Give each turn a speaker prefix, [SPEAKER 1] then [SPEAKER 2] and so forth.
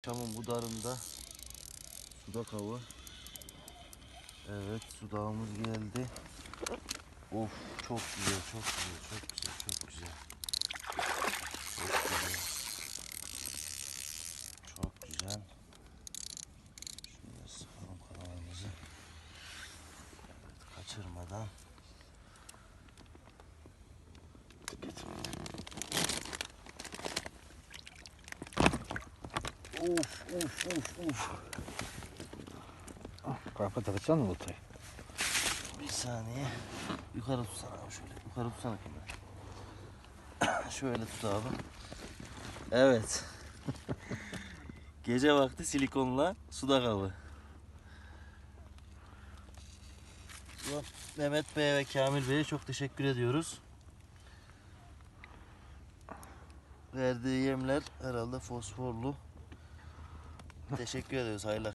[SPEAKER 1] Akşamın bu darında sudak avı. Evet sudağımız geldi. Of çok güzel, çok güzel, çok güzel, çok güzel. Çok güzel. Çok güzel. Şöyle sıkalım kanalımızı. Evet kaçırmadan. Of of of of.
[SPEAKER 2] Kafa takacaksın mı?
[SPEAKER 1] Bir saniye. Yukarı tutsana abi şöyle. Yukarı tutsana kamerayı. şöyle tut abi. Evet. Gece vakti silikonla sudak avı. Ulan Mehmet Bey ve Kamil Bey'e çok teşekkür ediyoruz. Verdiği yemler herhalde fosforlu. Teşekkür ediyoruz. Hayırlı